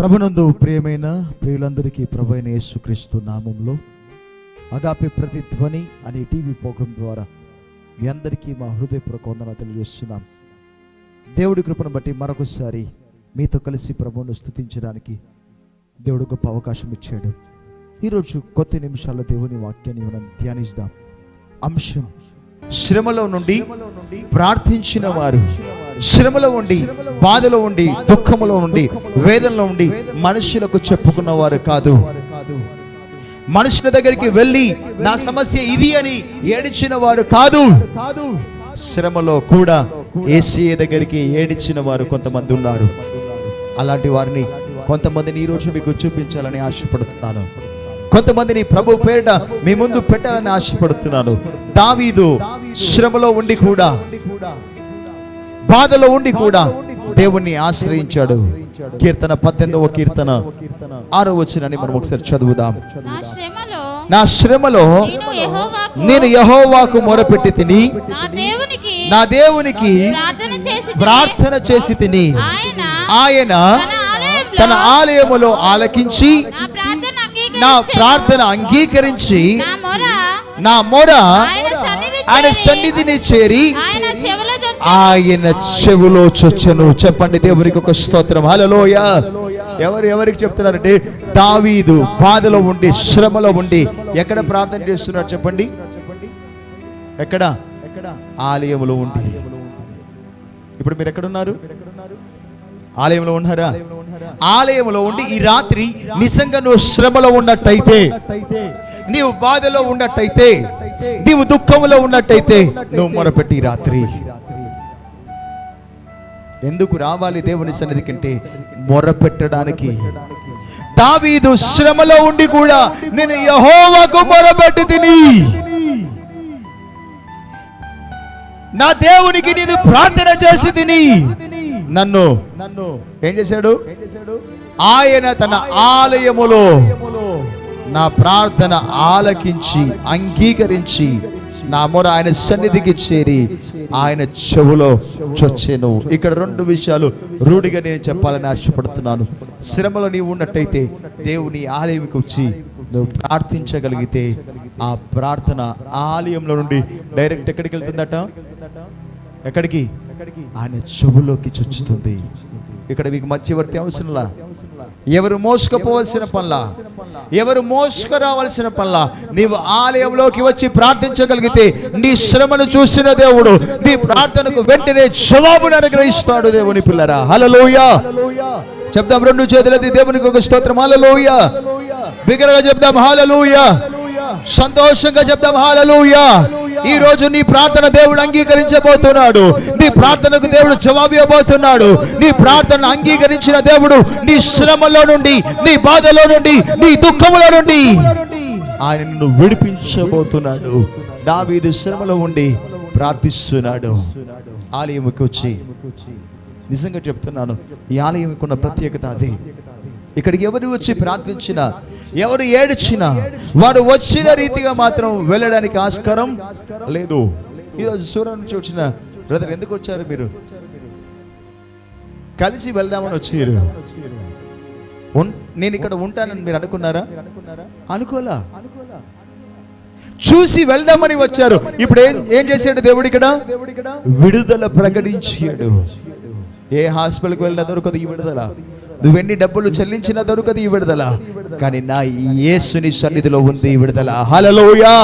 ప్రభునందు ప్రియమైన ప్రియులందరికీ ప్రభు అయిన యేసుక్రీస్తు నామంలో అగాపే ప్రతిధ్వని అనే టీవీ ప్రోగ్రాం ద్వారా మీ అందరికీ మా హృదయపూర్వక వందన తెలియజేస్తున్నాం. దేవుడి కృపను బట్టి మరొకసారి మీతో కలిసి ప్రభువును స్థుతించడానికి దేవుడు గొప్ప అవకాశం ఇచ్చాడు. ఈరోజు కొత్త నిమిషాల్లో దేవుని వాక్యాన్ని మనం ధ్యానిస్తాం అంశం శ్రమలో నుండి ప్రార్థించిన వారు. శ్రమలో ఉండి బాధలో ఉండి దుఃఖములో ఉండి వేదనలో ఉండి మనుషులకు చెప్పుకున్నవారు కాదు. మనుషుల దగ్గరికి వెళ్ళి నా సమస్య ఇది అని ఏడిచిన వారు కాదు. శ్రమలో కూడా ఏసీఏ దగ్గరికి ఏడిచిన వారు కొంతమంది ఉన్నారు. అలాంటి వారిని కొంతమందిని ఈ మీకు చూపించాలని ఆశపడుతున్నాను. కొంతమందిని ప్రభు పేరిట మీ ముందు పెట్టాలని ఆశపడుతున్నాను. దావీదు శ్రమలో ఉండి కూడా బాధలో ఉండి కూడా దేవుణ్ణి ఆశ్రయించాడు. కీర్తన పద్దెనిమిదవ కీర్తన ఆరో వచ్చినని మనం ఒకసారి చదువుదాం. నా శ్రమలో నా శ్రమలో నేను యెహోవాకు మొరపెట్టి తిని నా దేవునికి ప్రార్థన చేసి తిని ఆయన తన ఆలయములో ఆలకించి నా ప్రార్థన అంగీకరించి నా మొర ఆయన సన్నిధిని చేరి ఆయన చెవులో చొచ్చను. చెప్పండి దేవునికి ఒక స్తోత్రం. హలలోయ ఎవరు ఎవరికి చెప్తున్నారంటే దావీదు బాధలో ఉండి శ్రమలో ఉండి ఎక్కడ ప్రార్థన చేస్తున్నారు చెప్పండి? ఎక్కడ? ఆలయంలో ఉండి. ఇప్పుడు మీరు ఎక్కడున్నారు? ఆలయంలో ఉన్నారా? ఆలయంలో ఉండి ఈ రాత్రి నిజంగా నువ్వు శ్రమలో ఉన్నట్టయితే నీవు బాధలో ఉన్నట్టయితే నీవు దుఃఖంలో ఉన్నట్టయితే నువ్వు మొరపెట్టి రాత్రి. ఎందుకు రావాలి దేవుని సన్నిధికి అంటే మొరపెట్టడానికి. దావీదు శ్రమలో ఉండి కూడా నేను యహోవాకు మొరపెట్టి తిని. నా దేవునికి నేను ప్రార్థన చేసి తిని. నన్ను నన్ను ఏం చేశాడు? ఆయన తన ఆలయములో నా ప్రార్థన ఆలకించి అంగీకరించి నా మొర ఆయన సన్నిధికి చేరి ఆయన చెవులో చొచ్చేను. ఇక్కడ రెండు విషయాలు రూఢిగా నేను చెప్పాలని ఆశపడుతున్నాను. శ్రమలో నీవు ఉన్నట్టయితే దేవుని ఆలయంకి వచ్చి నువ్వు ప్రార్థించగలిగితే ఆ ప్రార్థన ఆలయంలో నుండి డైరెక్ట్ ఎక్కడికి వెళ్తుందట? ఎక్కడికి? ఆయన చెవులోకి చొచ్చుతుంది. ఇక్కడ మీకు మధ్యవర్తి అవసరంలా? ఎవరు మోసుకుపోవలసిన పనులా? ఎవరు మోసుకు రావాల్సిన పనులా నీవు ఆలయంలోకి వచ్చి ప్రార్థించగలిగితే నీ శ్రమను చూసిన దేవుడు నీ ప్రార్థనకు వెంటనే జవాబును అనుగ్రహిస్తాడు దేవుని పిల్లరా. హలలోయ చెప్దాం రెండు చేతులది దేవునికి ఒక స్తోత్రం. హలలోయ బిగరగా చెప్దాం హాలలోయ సంతోషంగా చెప్దాం హాలలోయ ఈ రోజు నీ ప్రార్థన దేవుడు అంగీకరించబోతున్నాడు. నీ ప్రార్థనకు దేవుడు జవాబు ఇవ్వబోతున్నాడు. నీ ప్రార్థన అంగీకరించిన దేవుడు నీ శ్రమలో నుండి నీ బాధలో నుండి నీ దుఃఖములో నుండి ఆయన నిన్ను విడిపించబోతున్నాడు. దావీదు శ్రమలో ఉండి ప్రార్థిస్తున్నాడు. ఆలయముకి వచ్చి. నిజంగా చెప్తున్నాను ఈ ఆలయంకి ప్రత్యేకత అది. ఇక్కడికి ఎవరు వచ్చి ప్రార్థించినా ఎవరు ఏడ్చినా వాడు వచ్చిన రీతిగా మాత్రం వెళ్ళడానికి ఆస్కారం లేదు. ఈరోజు సూర్య నుంచి వచ్చిన బ్రదర్ ఎందుకు వచ్చారు మీరు? కలిసి వెళ్దామని వచ్చారు. నేను ఇక్కడ ఉంటానని మీరు అనుకున్నారా? అనుకోలా. చూసి వెళ్దామని వచ్చారు. ఇప్పుడు ఏం ఏం చేశాడు దేవుడు ఇక్కడ? విడుదల ప్రకటించాడు. ఏ హాస్పిటల్కి వెళ్ళినా దొరకదు ఈ విడుదల. నువ్వెన్ని డబ్బులు చెల్లించినా దొరకదు ఈ విడుదల. కానీ నా యేసుని సన్నిధిలో ఉంది విడుదల. హలలోయా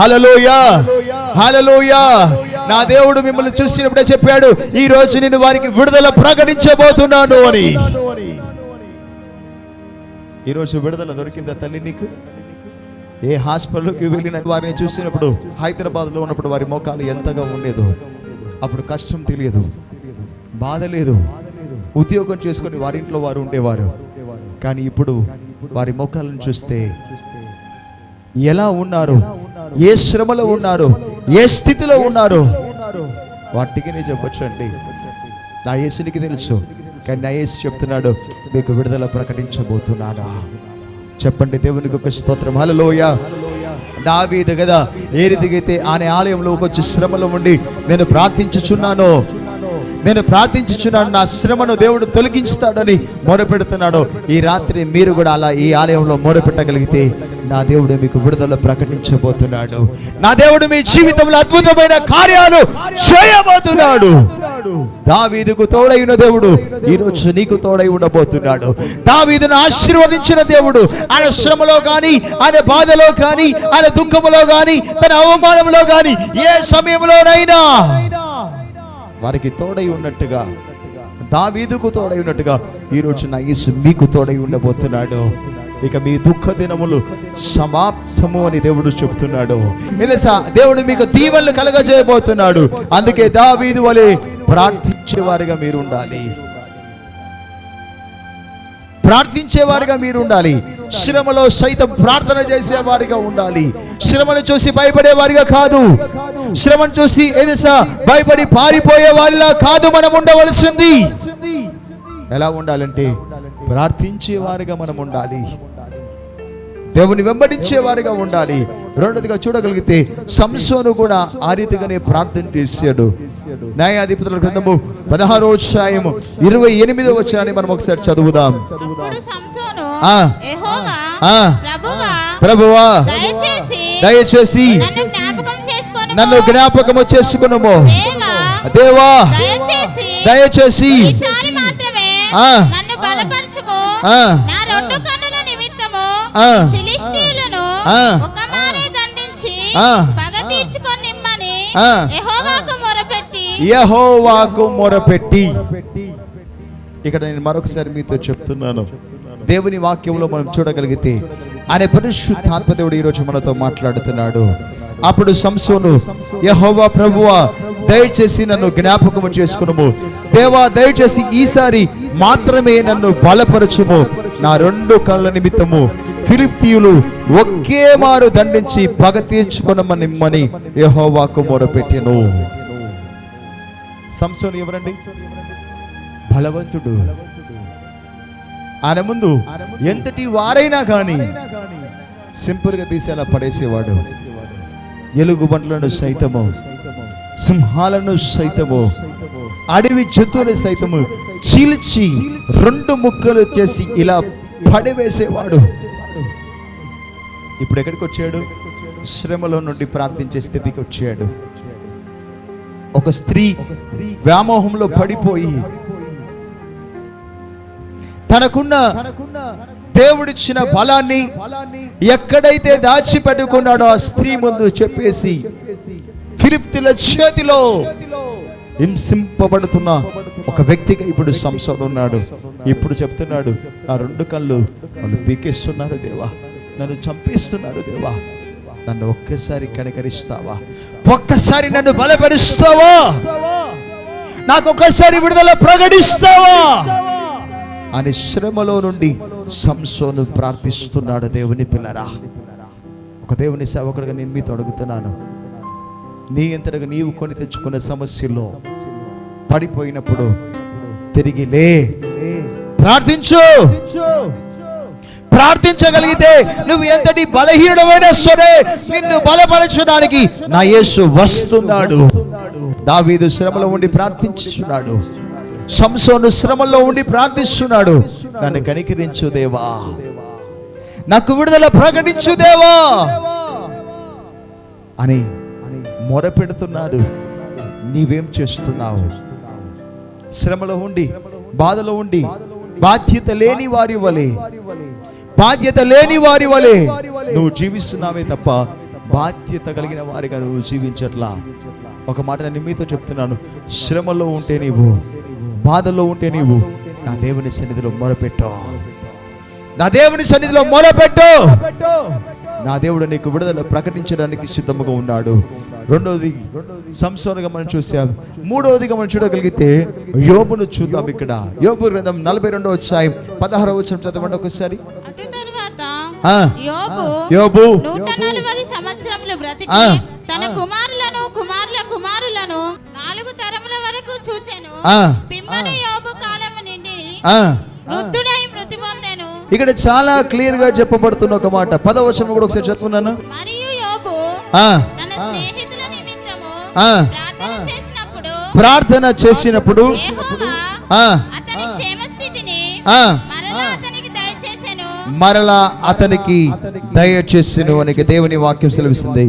హలలోయా హలలోయా నా దేవుడు మిమ్మల్ని చూసినప్పుడే చెప్పాడు ఈ రోజు నేను వారికి విడుదల ప్రకటించబోతున్నాను అని. ఈరోజు విడుదల దొరికిందా తల్లి నీకు? ఏ హాస్పిటల్కి వెళ్ళిన వారిని చూసినప్పుడు హైదరాబాద్లో ఉన్నప్పుడు వారి మోకాలు ఎంతగా ఉండేదో అప్పుడు కష్టం తెలియదు బాధ లేదు. ఉద్యోగం చేసుకొని వారి ఇంట్లో వారు ఉండేవారు. కానీ ఇప్పుడు వారి ముఖాలను చూస్తే ఎలా ఉన్నారు? ఏ శ్రమలో ఉన్నారు? ఏ స్థితిలో ఉన్నారు? వాటికి నేను చెప్పొచ్చు అండి నా యేసునికి తెలుసు. కానీ నా యేసు చెప్తున్నాడు మీకు విడుదల ప్రకటించబోతున్నానా? చెప్పండి దేవునికి ఒక స్తోత్రం. హలలోయ దావీదు కదా ఏ రీతికైతే ఆయన ఆలయంలోకి వచ్చి శ్రమలో ఉండి నేను ప్రార్థించుచున్నాను నేను ప్రార్థించుచున్నాను నా శ్రమను దేవుడు తొలగించుతాడని మొరపెడుతున్నాడు. ఈ రాత్రి మీరు కూడా అలా ఈ ఆలయంలో మొరపెట్టగలిగితే నా దేవుడు మీకు విడుదల ప్రకటించబోతున్నాడు. నా దేవుడు మీ జీవితంలో అద్భుతమైన కార్యాలు చేయబోతున్నాడు. దావీదుకు తోడైన దేవుడు ఈ రోజు నీకు తోడై ఉండబోతున్నాడు. దావీదును ఆశీర్వదించిన దేవుడు ఆయన శ్రమలో కానీ ఆయన బాధలో కానీ ఆయన దుఃఖములో కానీ తన అవమానంలో కానీ ఏ సమయంలోనైనా వారికి తోడై ఉన్నట్టుగా దావీదుకు తోడై ఉన్నట్టుగా ఈ రోజు నా యేసు మీకు తోడై ఉండబోతున్నాడు. ఇక మీ దుఃఖ దినములు సమాప్తము అని దేవుడు చెబుతున్నాడు తెలుసా? దేవుడు మీకు దీవెనలు కలగజేయబోతున్నాడు. అందుకే దావీదు వలె ప్రార్థించేవారిగా మీరు ఉండాలి. ప్రార్థించేవారిగా మీరు ఉండాలి. శ్రమలో సైతం ప్రార్థన చేసేవారిగా ఉండాలి. శ్రమను చూసి భయపడేవారిగా కాదు. శ్రమను చూసి ఏదసా భయపడి పారిపోయే వారిలా కాదు మనం ఉండవలసింది. ఎలా ఉండాలంటే ప్రార్థించేవారిగా మనం ఉండాలి. దేవుని వెంబడించేవారిగా ఉండాలి రెండోదిగా చూడగలిగితే సంసోను కూడా ఆ రీతిగానే ప్రార్థన చేశాడు న్యాయాధిపతుల గ్రంథము పదహారో అధ్యాయము ఇరవై ఎనిమిదో వచ్చాయని మనం ఒకసారి చదువుదాం. ప్రభువా దయచేసి నన్ను జ్ఞాపకం చేసుకొని నన్ను జ్ఞాపకము చేసుకునము దేవా దయచేసి ఆ. నన్ను బలపరచుము ఆ. నా రెండు కన్నుల నిమిత్తము ఆ. ఫిలిష్తీయులను ఆ. ఒక మారే దండించి. పగ తీర్చుకొని నిమ్మని. యెహోవాకు మొరపెట్టి యహోవాకు మొరపెట్టి ఇక్కడ నేను మరొకసారి మీతో చెప్తున్నాను దేవుని వాక్యంలో మనం చూడగలిగితే ఆయన పరిశుద్ధాత్మ దేవుడు ఈరోజు మనతో మాట్లాడుతున్నాడు అప్పుడు సంసోను యహోవా ప్రభువా దయచేసి నన్ను జ్ఞాపకము చేసుకునము దేవా దయచేసి ఈసారి మాత్రమే నన్ను బలపరచుము నా రెండు కళ్ళ నిమిత్తము ఫిలిప్తీయులు ఒకే మారు దండించి పగ తీర్చుకునమనిమ్మని యహోవాకు మొరపెట్టెను. సంసోను ఎవరండి? బలవంతుడు. ఆయన ముందు ఎంతటి వారైనా కానీ సింపుల్గా తీసేలా పడేసేవాడు. ఎలుగు బండ్లను సైతము సింహాలను సైతము అడవి జంతువులు సైతము చీల్చి రెండు ముక్కలు చేసి ఇలా పడివేసేవాడు. ఇప్పుడు ఎక్కడికి వచ్చాడు? శ్రమలో నుండి ప్రార్థించే స్థితికి వచ్చాడు. ఒక స్త్రీ వ్యామోహంలో పడిపోయి తనకున్న దేవుడిచ్చిన బలాన్ని ఎక్కడైతే దాచిపెట్టుకున్నాడో ఆ స్త్రీ ముందు చెప్పేసి ఫిలిప్తుల చేతిలో హింసింపబడుతున్న ఒక వ్యక్తిగా ఇప్పుడు సంసోన్ ఉన్నాడు ఇప్పుడు చెప్తున్నాడు ఆ రెండు కళ్ళు వాళ్ళు పీకేస్తున్నారు దేవా. నన్ను చంపేస్తున్నారు దేవా. నన్ను ఒక్కసారి కనికరిస్తావా? ఒక్కసారి నన్ను బలపరుస్తావా? నాకు ఒక్కసారి విడుదల ప్రకటిస్తావా? అని శ్రమలో నుండి సంసోను ప్రార్థిస్తున్నాడు దేవుని పిల్లరా. ఒక దేవుని సేవకుడిగా నేను మీతో అడుగుతున్నాను. నీ ఇంతటిగా నీవు కొని తెచ్చుకున్న సమస్యల్లో పడిపోయినప్పుడు తిరిగి లే. ప్రార్థించు. ప్రార్థించగలిగితే నువ్వు ఎంతటి బలహీనమైన సరే నిన్ను బలపరచడానికి నా యేసు వస్తున్నాడు. దావీదు శ్రమలో ఉండి ప్రార్థించున్నాడు సంసోను శ్రమలో ఉండి ప్రార్థిస్తున్నాడు. నన్ను కనికరించు దేవా. నాకు విడుదల ప్రకటించు దేవా. అని మొరపెడుతున్నాడు. నీవేం చేస్తున్నావు? శ్రమలో ఉండి బాధలో ఉండి బాధ్యత లేని వారి వలె బాధ్యత లేని వారి వలె. నువ్వు జీవిస్తున్నావే తప్ప బాధ్యత కలిగిన వారిగా నువ్వు జీవించట్లా. ఒక మాట నేను మీతో చెప్తున్నాను. శ్రమలో ఉంటే నీవు బాధలో ఉంటే నీవు నా దేవుని సన్నిధిలో మొరపెట్టు. నా దేవుని సన్నిధిలో మొరపెట్టు. నా దేవుడు నీకు విడుదల ప్రకటించడానికి సిద్ధముగా ఉన్నాడు. రెండవది సంసోనుగా మనం చూసాం. మూడవదిగా మనం చూడగలిగితే యోబును చూద్దాం ఇక్కడ. యోబు గ్రంథం నలభై రెండో వచ్చాయి పదహారవ వచ్చిన చదవండి ఒకసారి. యోబు నూట నలభై సంవత్సరములు బ్రతికి. తన కుమారులను కుమారుల కుమారులను నాలుగు తరముల వరకు చూచెను. పిమ్మని యోబు కాలము నిండి ఇక్కడ చాలా క్లియర్గా చెప్పబడుతున్న ఒక మాట. పదవచనం కూడా ఒకసారి చదువున్నాను మరియు యోబు ఆ, తన స్నేహితుల నిమిత్తము ఆ. ప్రార్థన చేసినప్పుడు ప్రార్థన చేసినప్పుడు యెహోవా ఆ, అతని క్షేమస్థితిని ఆ, మరలా అతనికి దయచేసెను. మరలా అతనికి దయచేసిను అని దేవుని వాక్యం సెలవిస్తుంది.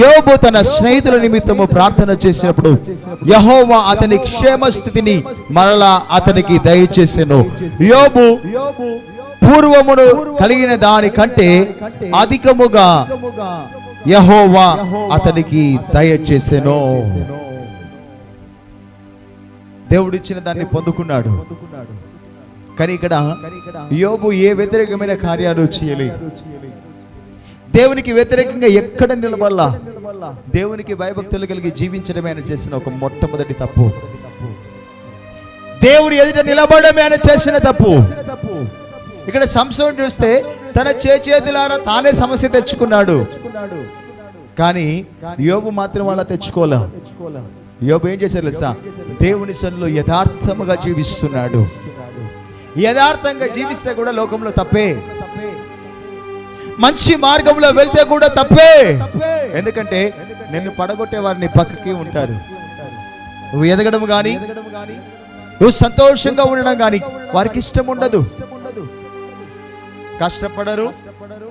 యోబు తన స్నేహితుల నిమిత్తము ప్రార్థన చేసినప్పుడు యహోవా అతని క్షేమ స్థితిని మరలా అతనికి దయచేసెను. యోబు పూర్వమును కలిగిన దానికంటే అధికముగా యహోవా అతనికి దయచేసెను దేవుడిచ్చిన దాన్ని పొందుకున్నాడు. కానీ ఇక్కడ యోబు ఏ వ్యతిరేకమైన కార్యాలు చేయలేదు. దేవునికి వ్యతిరేకంగా ఎక్కడ నిలబడాల? దేవునికి భయభక్తులు కలిగి జీవించడమే ఆయన చేసిన ఒక మొట్టమొదటి తప్పు. దేవుని ఎదుట నిలబడమే ఆయన చేసిన తప్పు. ఇక్కడ సంశయం చూస్తే తన చేతులారా తానే సమస్య తెచ్చుకున్నాడు. కానీ యోగు మాత్రం అలా తెచ్చుకోలే. యోగు ఏం చేశారు తెలుసా? దేవుని సన్నిలో యథార్థముగా జీవిస్తున్నాడు. యథార్థంగా జీవిస్తే కూడా లోకంలో తప్పే. మంచి మార్గంలో వెళ్తే కూడా తప్పే. ఎందుకంటే నిన్ను పడగొట్టే వారిని పక్కకి ఉంటారు. నువ్వు ఎదగడం కానీ నువ్వు సంతోషంగా ఉండడం కానీ వారికి ఇష్టం ఉండదు. కష్టపడరు.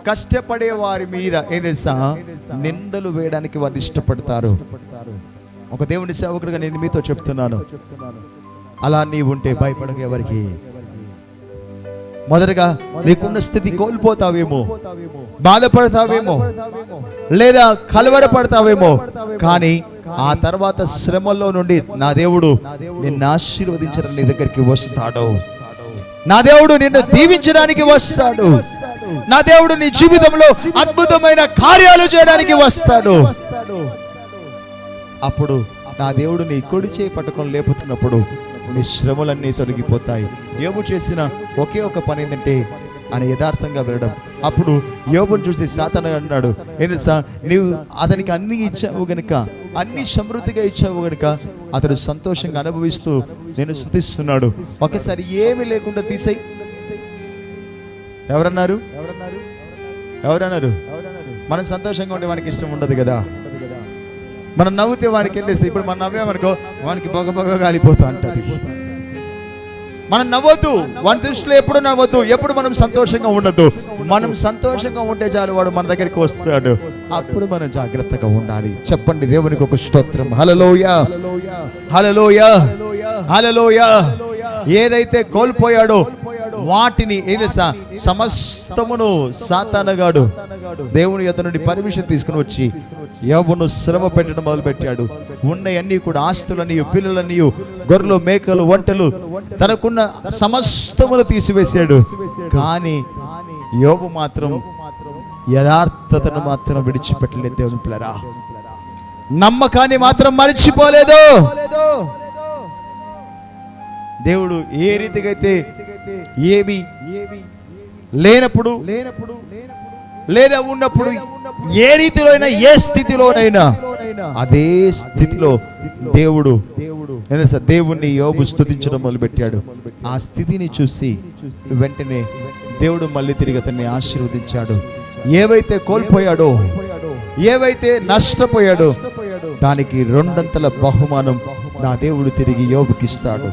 కష్టపడే వారి మీద ఏం తెలుసా? నిందలు వేయడానికి వారు ఇష్టపడతారు. ఒక దేవుని సేవకుడిగా నేను మీతో చెప్తున్నాను. అలా నీవు ఉంటే భయపడక ఎవరికి. మొదటగా నీకున్న స్థితి కోల్పోతావేమో. బాధపడతావేమో. లేదా కలవరపడతావేమో. కానీ ఆ తర్వాత శ్రమల్లో నుండి నా దేవుడు నిన్ను ఆశీర్వదించడం నీ దగ్గరికి వస్తాడు. నా దేవుడు నిన్ను దీవించడానికి వస్తాడు. నా దేవుడు నీ జీవితంలో అద్భుతమైన కార్యాలు చేయడానికి వస్తాడు. అప్పుడు నా దేవుడు నీ కొడి చేయి పట్టుకొని లేపుతున్నప్పుడు నీ శ్రమలన్నీ తొలగిపోతాయి. యోబు చేసిన ఒకే ఒక పని ఏంటంటే అని యథార్థంగా వెళ్ళడం. అప్పుడు యోబుని చూసి సాతన అన్నాడు ఏంటి సార్ నీవు అతనికి అన్ని ఇచ్చావు గనుక అన్ని సమృద్ధిగా ఇచ్చావు గనుక అతడు సంతోషంగా అనుభవిస్తూ నేను స్థుతిస్తున్నాడు ఒకసారి ఏమీ లేకుండా తీసేయి. ఎవరన్నారు? ఎవరన్నారు? మనం సంతోషంగా ఉంటే వానికి ఇష్టం ఉండదు కదా. మనం నవ్వుతే వానికి వెళ్ళేసి ఇప్పుడు మనం నవ్వామనుకో వానికి బొగ బొగ కాలిపోతా అంటది. మనం నవ్వొద్దు. వాని దృష్టిలో ఎప్పుడు నవ్వద్దు. ఎప్పుడు మనం సంతోషంగా ఉండొద్దు. మనం సంతోషంగా ఉంటే చాలు వాడు మన దగ్గరికి వస్తాడు. అప్పుడు మనం జాగ్రత్తగా ఉండాలి. చెప్పండి దేవునికి ఒక స్తోత్రం. హలలోయ హలలోయ హలలోయ ఏదైతే కోల్పోయాడో వాటిని ఏది సమస్తమును సాతానగాడు దేవుని అతనుడి పర్మిషన్ తీసుకుని వచ్చి యోబును శ్రమ పెట్టడం మొదలు పెట్టాడు ఉన్నయన్నీ కూడా ఆస్తులన్నీ పిల్లలన్నీ గొర్రెలు మేకలు వంటలు తనకున్న సమస్తమును తీసివేశాడు. కానీ యోబు మాత్రం యథార్థతను మాత్రం విడిచిపెట్టలేదు దేవుని పిల్లరా. నమ్మకాన్ని మాత్రం మరిచిపోలేదు. దేవుడు ఏ రీతిగా అయితే ఏమి లేనప్పుడు లేదా ఉన్నప్పుడు ఏ రీతిలోనైనా ఏ స్థితిలోనైనా అదే స్థితిలో దేవుడు తెలుసా? దేవుణ్ణి యోబు స్థుతించడం మొదలుపెట్టాడు. ఆ స్థితిని చూసి వెంటనే దేవుడు మళ్ళీ తిరిగి అతన్ని ఆశీర్వదించాడు. ఏవైతే కోల్పోయాడో ఏవైతే నష్టపోయాడో దానికి రెండంతల బహుమానం నా దేవుడు తిరిగి యోబుకిస్తాడు.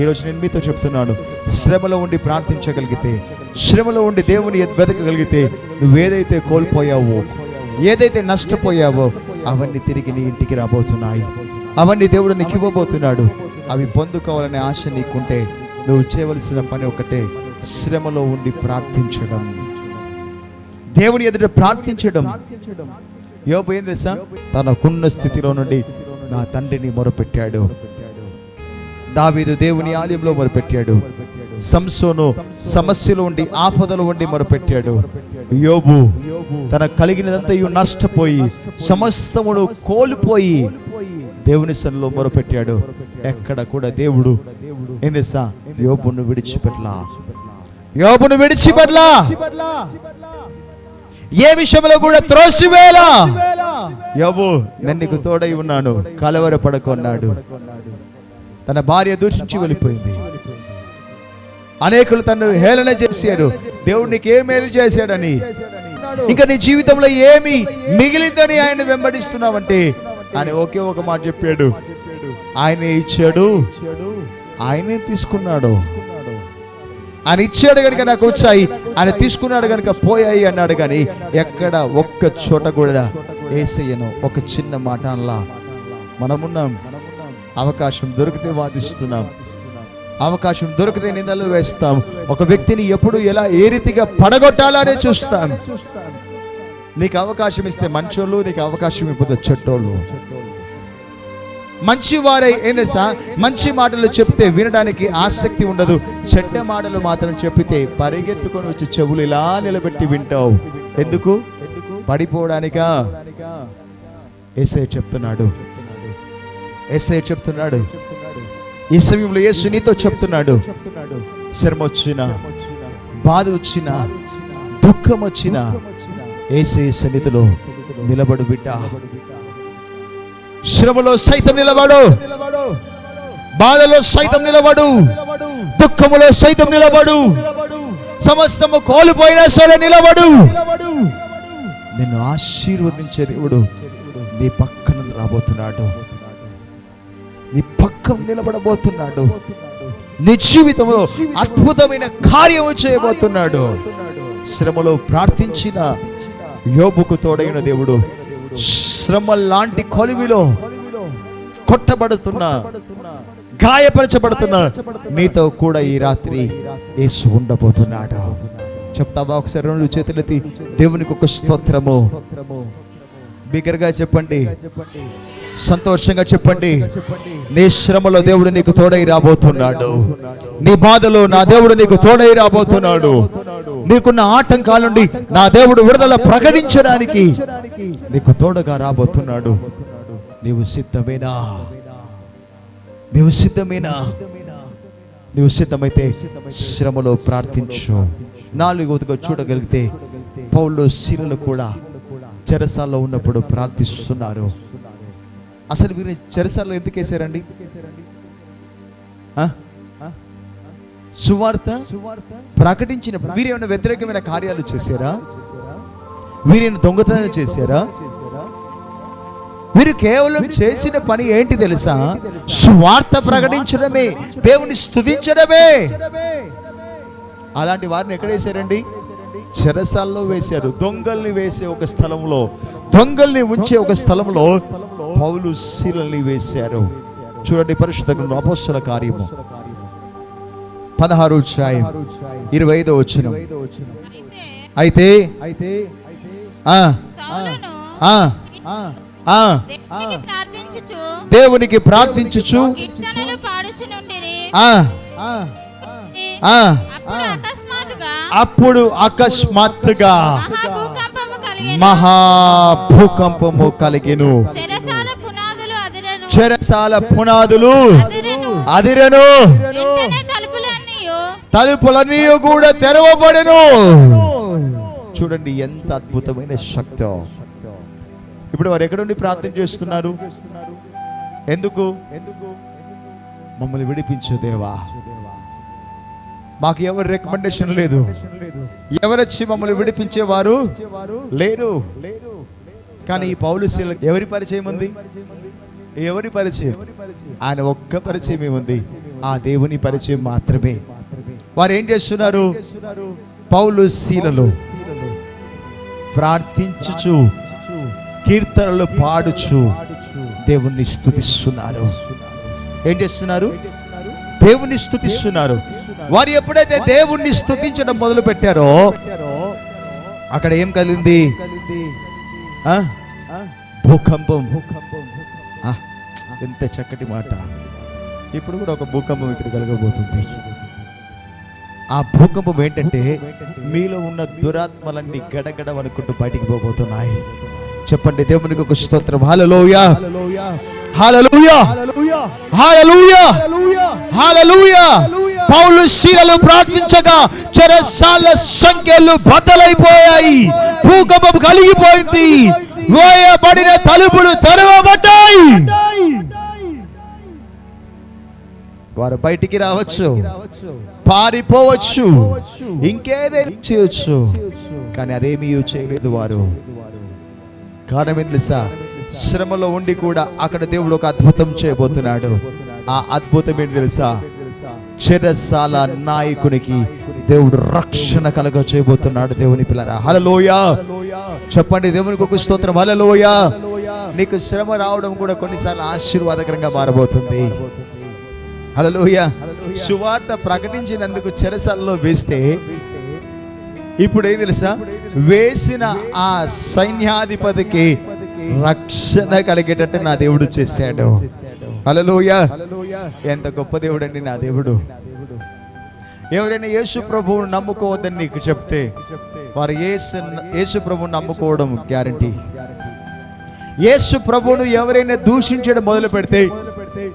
ఈరోజు నేను మీతో చెప్తున్నాను శ్రమలో ఉండి ప్రార్థించగలిగితే శ్రమలో ఉండి దేవుని ఎద్- వెతకగలిగితే నువ్వేదైతే కోల్పోయావో ఏదైతే నష్టపోయావో అవన్నీ తిరిగి నీ ఇంటికి రాబోతున్నాయి. అవన్నీ దేవుడు నీకు ఇవ్వబోతున్నాడు. అవి పొందుకోవాలనే ఆశ నీకుంటే నువ్వు చేయవలసిన పని ఒకటే శ్రమలో ఉండి ప్రార్థించడం. దేవుని ఎదుట ప్రార్థించడం. యోబు ఏం తెలుసా? తనకున్న స్థితిలో నుండి నా తండ్రిని మొరపెట్టాడు. దావీదు దేవుని ఆలయంలో మొరపెట్టాడు. సంసోను సమస్యలు ఉండి ఆపదలు ఉండి మొరపెట్టాడు. యోబు తన కలిగినదంతయు నష్టపోయి సమస్తమును కోల్పోయి దేవుని సన్నిలో మొరపెట్టాడు. ఎక్కడ కూడా దేవుడు. ఏం తెలుసా? యోబును విడిచిపెట్టలా యోబును విడిచిపెట్టలా ఏ విషయంలో కూడా త్రోసివేలా. యోబు నేను నీకు తోడై ఉన్నాను. కలవరపడకొన్నాడు తన భార్య దూషించి వెళ్ళిపోయింది. అనేకులు తను హేళన చేశారు. దేవుడు నీకు ఏ మేలు చేశాడని. ఇంకా నీ జీవితంలో ఏమి మిగిలిందని ఆయన వెంబడిస్తున్నావంటే ఆయన ఒకే ఒక మాట చెప్పాడు. ఆయనే ఇచ్చాడు. ఆయనే తీసుకున్నాడు. ఆయన ఇచ్చాడు కనుక నాకు వచ్చాయి. ఆయన తీసుకున్నాడు కనుక పోయాయి అన్నాడు కానీ ఎక్కడ ఒక్క చోట కూడా ఏసయ్యను ఒక చిన్న మాట అనలా. మనమున్నాం. అవకాశం దొరికితే వాదిస్తున్నాం. అవకాశం దొరికితే నిందలు వేస్తాం. ఒక వ్యక్తిని ఎప్పుడు ఎలా ఏ రీతిగా పడగొట్టాలనే చూస్తాం. నీకు అవకాశం ఇస్తే మంచోళ్ళు నీకు అవకాశం ఇవ్వదు చెట్టోళ్ళు మంచి వారై ఏందేసా మంచి మాటలు చెప్తే వినడానికి ఆసక్తి ఉండదు. చెడ్డ మాటలు మాత్రం చెప్పితే పరిగెత్తుకొని వచ్చి చెవులు ఇలా నిలబెట్టి వింటావు. ఎందుకు? పడిపోవడానికా? ఏసై చెప్తున్నాడు. ఏసై చెప్తున్నాడు. ఈ సమయంలో యేసు నీతో చెప్తున్నాడు. శ్రమ వచ్చిన బాధ వచ్చిన దుఃఖం వచ్చిన ఏసే సన్నిధిలో నిలబడు బిడ్డ. శ్రమలో సైతం నిలబడు. బాధలో సైతం నిలబడు. దుఃఖములో సైతం నిలబడు. సమస్తము కోల్పోయినా సరే నిలబడు. నిన్ను ఆశీర్వదించే దేవుడు నీ పక్కన రాబోతున్నాడు. నీ పక్కన నిలబడబోతున్నాడు. నీ జీవితంలో అద్భుతమైన కార్యము చేయబోతున్నాడు. శ్రమలో ప్రార్థించిన యోబుకు తోడైన దేవుడు. శ్రమ లాంటి కొలివిలో కొట్టబడుతున్న గాయపరచబడుతున్న నీతో కూడా ఈ రాత్రి యేసు ఉండబోతున్నాడు. చెప్తావా? ఒకసారి రెండు చేతులెత్తి దేవునికి ఒక స్తోత్రము. బిగ్గరగా చెప్పండి. సంతోషంగా చెప్పండి. నీ శ్రమలో దేవుడు నీకు తోడై రాబోతున్నాడు. నీ బాధలో నా దేవుడు నీకు తోడై రాబోతున్నాడు. నీకున్న ఆటంకాల నుండి నా దేవుడు విడుదల ప్రకటించడానికి నీకు తోడగా రాబోతున్నాడు. నీవు సిద్ధమేనా? నీవు సిద్ధమేనా? నీవు సిద్ధమైతే శ్రమలో ప్రార్థించు. నాలుగవదిగా చూడగలిగితే పౌలు శీలను కూడా చెరసాల్లో ఉన్నప్పుడు ప్రార్థిస్తున్నారు. అసలు వీరిని చెరసాల్లో ఎందుకు వేశారండి ఆ? సువార్త ప్రకటించినప్పుడు వీరేమైనా వ్యతిరేకమైన కార్యాలు చేశారా? వీరేమైనా దొంగతనం చేశారా? వీరు కేవలం చేసిన పని ఏంటి తెలుసా? సువార్త ప్రకటించడమే. దేవుని స్తుతించడమే. అలాంటి వారిని ఎక్కడ వేశారండి? చెరసాల్లో వేశారు. దొంగల్ని వేసే ఒక స్థలంలో దొంగల్ని ఉంచే ఒక స్థలంలో పౌలు శీలని వేశారు. చూడండి పరిశుద్ధ గ్రంథం అపోస్తల కార్యము. పదహారు అధ్యాయం ఇరవై ఐదో వచ్చిన అయితే అయితే ఆ సౌలును ఆ ఆ దేవునికి ప్రార్థించుచు. దేవునికి ప్రార్థించుచు. కీర్తనలు పాడుచునుండిరి. ఆ ఆ అప్పుడు అకస్మాత్తుగా మహాభూకంపము కలిగి మహాభూకంపము కలిగెను. చెరసాల పునాదులు. అదిరెను. తలుపులన్నీ కూడా తెరవబడెను. చూడండి ఎంత అద్భుతమైన శక్తి. ఇప్పుడు వారు ఎక్కడుండి ప్రార్థన చేస్తున్నారు? ఎందుకు? మమ్మల్ని విడిపించు దేవా. మాకు ఎవరు రికమెండేషన్ లేదు. ఎవరొచ్చి మమ్మల్ని విడిపించేవారు? లేరు. కానీ ఈ పౌలుశీల ఎవరి పరిచయం ఉంది? ఎవరి పరిచయం? ఆయన ఒక్క పరిచయమే ఉంది. ఆ దేవుని పరిచయం మాత్రమే. వారు ఏం చేస్తున్నారు? పౌలు శీలలో ప్రార్థించుచు కీర్తనలు పాడుచు దేవుణ్ణి స్థుతిస్తున్నారు ఏం చేస్తున్నారు? దేవుణ్ణి స్థుతిస్తున్నారు వారు ఎప్పుడైతే దేవుణ్ణి స్థుతించడం మొదలు పెట్టారో అక్కడ ఏం కలిగింది? ఆ? భూకంపం. ఎంత చక్కటి మాట. ఇప్పుడు కూడా ఒక భూకంపం ఇక్కడ కలగబోతుంది. ఆ భూకంపం ఏంటంటే మీలో ఉన్న దురాత్మలన్నీ గడగడ అనుకుంటూ బయటికి పోబోతున్నాయి. చెప్పండి దేవునికి ఒక స్తోత్రం. హల్లెలూయా. హల్లెలూయా. హల్లెలూయా. హల్లెలూయా. పౌలు శీలలు ప్రార్థించగా చెరసాల సంఖ్యలు బద్దలైపోయాయి. భూకంపం కలిగిపోయింది. వేయబడిన తలుపులు తెరవబడ్డాయి. వారు బయటికి రావచ్చు. పారిపోవచ్చు. ఇంకేదైనా చేయొచ్చు? కానీ అదేమీ చేయలేదు వారు. కారణం ఏంటి తెలుసా? శ్రమలో ఉండి కూడా అక్కడ దేవుడు ఒక అద్భుతం చేయబోతున్నాడు. ఆ అద్భుతం ఏంటి తెలుసా? చెరసాల నాయకునికి దేవుడు రక్షణ కలగ చేయబోతున్నాడు దేవుని పిల్లరా. హలలోయ చెప్పండి దేవునికి ఒక స్తోత్రం. హలలోయ నీకు శ్రమ రావడం కూడా కొన్నిసార్లు ఆశీర్వాదకరంగా మారబోతుంది. హలలోయ సువార్త ప్రకటించినందుకు చెరసాలలో వేస్తే ఇప్పుడు ఏం తెలుసా వేసిన ఆ సైన్యాధిపతికి రక్షణ కలిగేటట్టు నా దేవుడు చేశాడు. హలలోయ ఎంత గొప్ప దేవుడు. అండి నా దేవుడు. ఎవరైనా యేసు ప్రభువును నమ్ముకోవద్దని నీకు చెప్తే వారు యేసు యేసు ప్రభువును నమ్ముకోవడం గ్యారంటీ యేసు ప్రభువును ఎవరైనా దూషించడం మొదలు పెడితే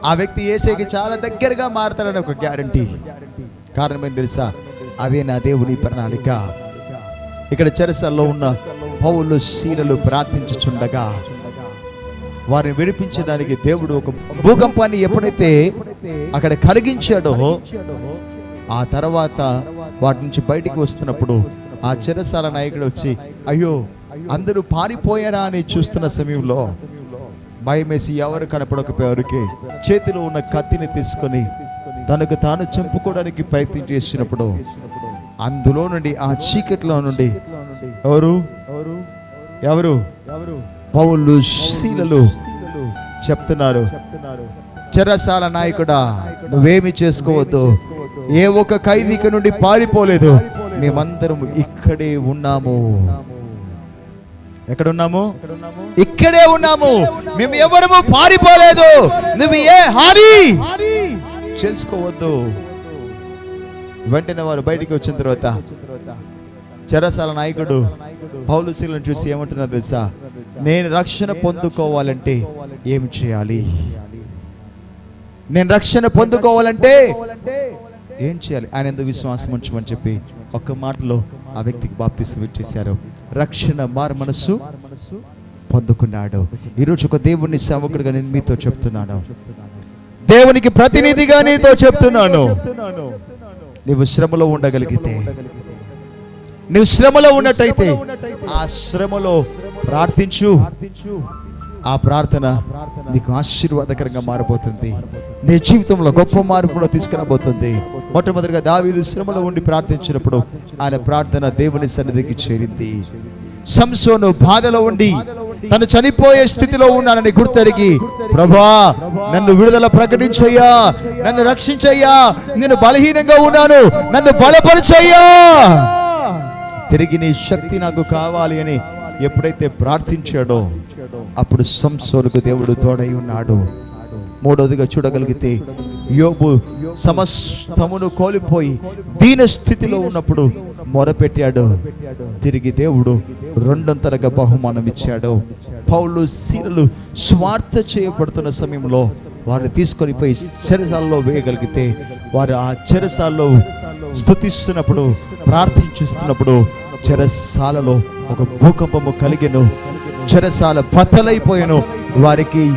ఆ వ్యక్తి ఏసేకి చాలా దగ్గరగా మారతాడని ఒక గ్యారంటీ. కారణం ఏం తెలుసా? అదే నా దేవుని ప్రణాళిక. ఇక్కడ చెరసల్లో ఉన్న పౌలు శీలలు ప్రార్థించుచుండగా వారిని విడిపించడానికి దేవుడు ఒక భూకంపాన్ని ఎప్పుడైతే అక్కడ కలిగించాడో ఆ తర్వాత వాటి నుంచి బయటికి వస్తున్నప్పుడు ఆ చెరసాల నాయకుడు వచ్చి అయ్యో అందరూ పారిపోయారా అని చూస్తున్న సమయంలో భయమేసి ఎవరు కనపడకపోయేవారికి చేతిలో ఉన్న కత్తిని తీసుకొని తనకు తాను చంపుకోవడానికి ప్రయత్నం చేసినప్పుడు అందులో నుండి ఆ చీకట్లో నుండి ఎవరు? ఎవరు? పౌలు శీలలు చెప్తున్నారు. చెరసాల నాయకుడా నువ్వేమి చేసుకోవద్దు. ఏ ఒక్క ఖైదీకి నుండి పారిపోలేదు. మేమందరం ఇక్కడే ఉన్నాము. ఎక్కడ ఉన్నాము. ఇక్కడే ఉన్నాము. మేము ఎవరము పారిపోలేదు. నువ్వు ఏ హాని? చేసుకోవద్దు. వెంటనే వారు బయటికి వచ్చిన తర్వాత చెరసాల నాయకుడు పౌలు శీలను చూసి ఏమంటున్నారు తెలుసా? నేను రక్షణ పొందుకోవాలంటే ఏం చేయాలి? నేను రక్షణ పొందుకోవాలంటే ఏం చేయాలి? ఆయన ఎందుకు విశ్వాసం ఉంచమని చెప్పి ఒక్క మాటలో ఆ వ్యక్తికి బాప్తిసం ఇచ్చేశారు. రక్షణ మారు మనస్సు పొందుకున్నాడు. ఈరోజు ఒక దేవుణ్ణి సేవకుడిగా నేను మీతో చెప్తున్నాను. దేవునికి ప్రతినిధిగా నీతో చెప్తున్నాను. నీవు శ్రమలో ఉండగలిగితే నువ్వు శ్రమలో ఉన్నట్టయితే ఆ శ్రమలో ప్రార్థించు. ఆ ప్రార్థన నీకు ఆశీర్వాదకరంగా మారబోతుంది. నీ జీవితంలో గొప్ప మార్పు కూడా తీసుకురాబోతుంది. మొట్టమొదటిగా దావీదు శ్రమలో ఉండి ప్రార్థించినప్పుడు ఆయన ప్రార్థన దేవుని సన్నిధికి చేరింది. సంసోను బాధలో ఉండి తను చనిపోయే స్థితిలో ఉన్నానని గుర్తెరిగి ప్రభా నన్ను విడుదల ప్రకటించయ్యా నన్ను రక్షించయ్యా నేను బలహీనంగా ఉన్నాను నన్ను బలపరచయ్యా. తిరిగి నీ శక్తి నాకు కావాలి అని ఎప్పుడైతే ప్రార్థించాడో అప్పుడు సంసోనుకు దేవుడు తోడై ఉన్నాడు. మూడవదిగా చూడగలిగితే యోబు సమస్తమును కోల్పోయి దీన స్థితిలో ఉన్నప్పుడు మొరపెట్టాడు. తిరిగి దేవుడు రెండంతరగా బహుమానం ఇచ్చాడు పౌలు సీరలు స్వార్థ చేయబడుతున్న సమయంలో వారిని తీసుకొని పోయి చెరసాల్లో వేయగలిగితే వారు ఆ చెరసాల్లో స్థుతిస్తున్నప్పుడు ప్రార్థించుస్తున్నప్పుడు చెరసాలలో ఒక భూకంపము కలిగెను. చెరసాల పతలైపోయాను. వారికి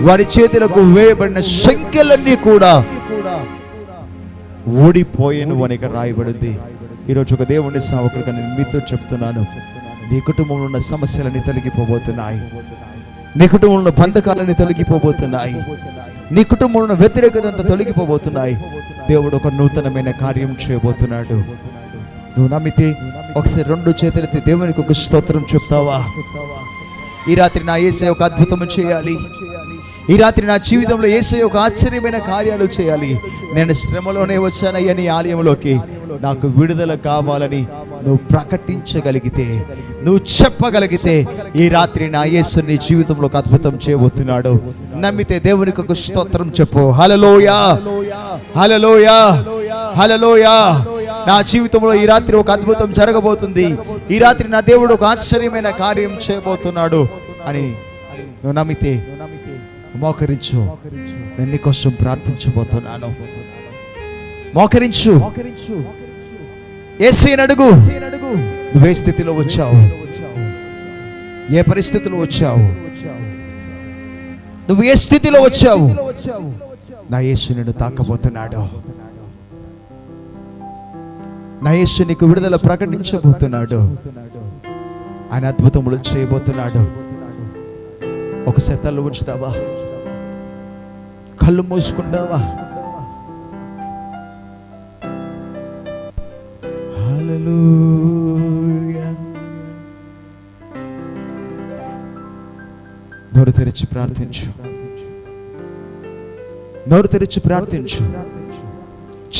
వారి చేతులకు వేయబడిన సంఖ్యలన్నీ కూడా ఓడిపోయాను అని రాయబడింది. ఈరోజు ఒక దేవుని సేవకుడిగా నేను మీతో చెప్తున్నాను. నీ కుటుంబంలో ఉన్న సమస్యలన్నీ తొలగిపోబోతున్నాయి. నీ కుటుంబంలో ఉన్న బంధకాలన్నీ తొలగిపోబోతున్నాయి. నీ కుటుంబంలో ఉన్న వ్యతిరేకత అంతా తొలగిపోబోతున్నాయి. దేవుడు ఒక నూతనమైన కార్యం చేయబోతున్నాడు. నువ్వు నమ్మితే ఒకసారి రెండు చేతులెత్తి దేవునికి ఒక స్తోత్రం చెప్తావా? ఈ రాత్రి నా ఏసే ఒక అద్భుతము చేయాలి. ఈ రాత్రి నా జీవితంలో ఏసే ఒక ఆశ్చర్యమైన కార్యాలు చేయాలి. నేను శ్రమలోనే వచ్చానయ్య నీ ఆలయంలోకి. నాకు విడుదల కావాలని నువ్వు ప్రకటించగలిగితే నువ్వు చెప్పగలిగితే ఈ రాత్రి నా యేసు నీ జీవితంలో ఒక అద్భుతం చేయబోతున్నాడు. నమ్మితే దేవునికి ఒక స్తోత్రం చెప్పు. హలలోయా హలలోయా హలలోయా నా జీవితంలో ఈ రాత్రి ఒక అద్భుతం జరగబోతుంది. ఈ రాత్రి నా దేవుడు ఒక ఆశ్చర్యమైన కార్యం చేయబోతున్నాడు అని నువ్వు నమ్మితే మోకరించు. నేను నీకోసం ప్రార్థించబోతున్నాను. మోకరించు. ఏసైని అడుగు. నువ్వే స్థితిలో వచ్చావు. ఏ పరిస్థితిలో వచ్చావు? నువ్వు ఏ స్థితిలో వచ్చావు? నా యేసు నిన్ను తాకబోతున్నాడు. నా నీకు విడుదల ప్రకటించబోతున్నాడు. ఆయన అద్భుతములు చేయబోతున్నాడు. ఒకసారి తల్లు ఉంచుతావా? కళ్ళు మూసుకుంటావా? హల్లెలూయా. నోరు తెరిచి ప్రార్థించు. నోరు తెరిచి ప్రార్థించు.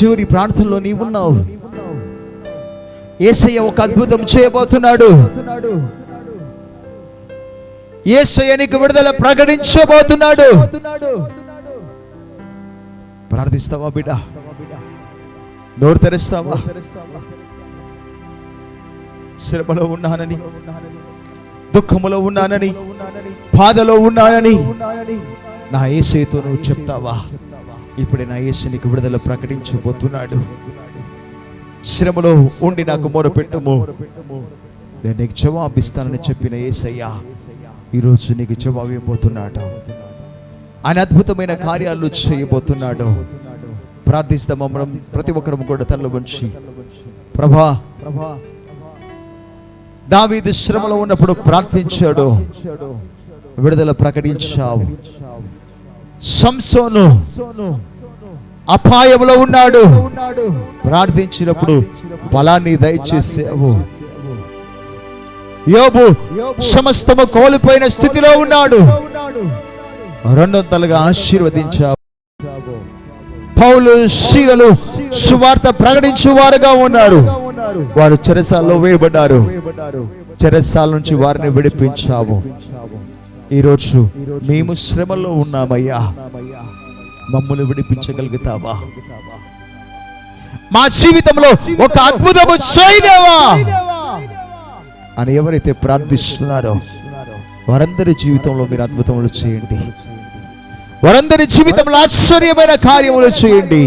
చివరి ప్రార్థనలో నీవున్నావు. ఏసయ్య ఒక అద్భుతం చేయబోతున్నాడు. ఏసయ్య నీకు విడుదల ప్రకటించబోతున్నాడు. ప్రార్థిస్తావా బిడ్డ? నోరు తెరుస్తావా శ్రమలో ఉన్నానని దుఃఖములో ఉన్నానని బాధలో ఉన్నానని నా ఏసైతో నువ్వు చెప్తావా? ఇప్పుడే నా యేసు నీకు విడుదల ప్రకటించబోతున్నాడు. శ్రమలో ఉండి నాకు మొరపెట్టుము. నేను నీకు జవాబిస్తానని చెప్పిన ఏసయ్యా ఈరోజు నీకు జవాబు ఇవ్వబోతున్నాడు ఆయన అద్భుతమైన కార్యాలు చేయబోతున్నాడు. ప్రార్థిస్తాం మనం ప్రతి ఒక్కరం కూడా తల్ల వంచి ప్రభా దావీదు శ్రమలో ఉన్నప్పుడు ప్రార్థించాడు. విడుదల ప్రకటించావు. సంసోను అపాయంలో ఉన్నాడు. ప్రార్థించినప్పుడు బలాన్ని దయచేసావు. యోబు సమస్తము కోల్పోయిన స్థితిలో ఉన్నాడు. రెండొంతలుగా ఆశీర్వదించావు. పౌలు శీలలు సువార్త ప్రకటించు వారుగా ఉన్నారు. వారు చెరసాల్లో వేయబడ్డారు. చెరసాల నుంచి వారిని విడిపించావు. ఈరోజు మేము శ్రమలో ఉన్నామయ్యా. మమ్మల్ని విడిపించగలుగుతావా? మా జీవితంలో ఒక అద్భుతము చేయదేవా అని ఎవరైతే ప్రార్థిస్తున్నారో వారందరి జీవితంలో మీరు అద్భుతములు చేయండి. వారందరి జీవితంలో ఆశ్చర్యమైన కార్యములు చేయండి.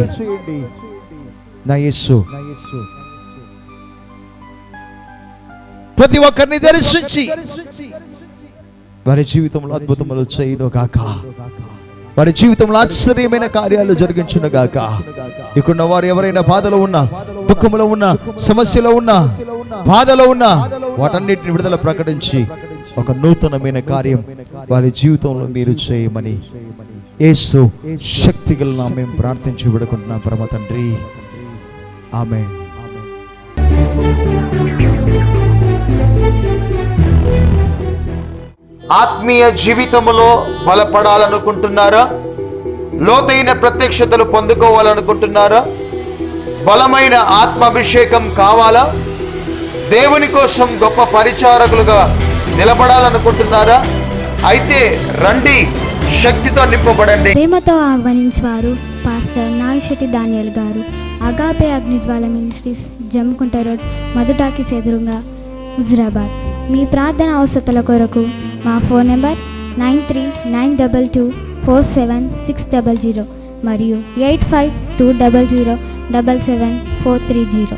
నా యేసు. ప్రతి ఒక్కరిని దర్శించి వారి జీవితంలో అద్భుతములు చేయను గాక. వారి జీవితంలో ఆశ్చర్యమైన కార్యాలు జరిగించును గాక ఇక్కడ వారు ఎవరైనా బాధలో ఉన్నా దుఃఖంలో ఉన్నా సమస్యలో ఉన్నా బాధలో ఉన్నా వాటన్నిటిని విడుదల ప్రకటించి ఒక నూతనమైన కార్యం వారి జీవితంలో మీరు చేయమని ఏసు శక్తి గల మేము ప్రార్థించి విడుకుంటున్నాం. పరమ తండ్రి. ఆమె ఆత్మీయ జీవితములో బలపడాలనుకుంటున్నారా? లోతైన ప్రత్యక్షతలు పొందుకోవాలనుకుంటున్నారా? బలమైన ఆత్మాభిషేకం కావాలా? దేవుని కోసం గొప్ప పరిచారకులుగా నిలబడాలనుకుంటున్నారా? అయితే రండి శక్తితో నింపబడండి. ప్రేమతో ఆహ్వానించేవారు పాస్టర్ నాగశెట్టి దానియల్ గారు Agape Agnijwala ministries Jammikunta road మధుటాకి ఎదురుగా హుజరాబాద్. మీ ప్రార్థన అవసరతల కొరకు మా phone number nine three nine double two four seven six double zero మరియు eight five two double zero double seven four three zero.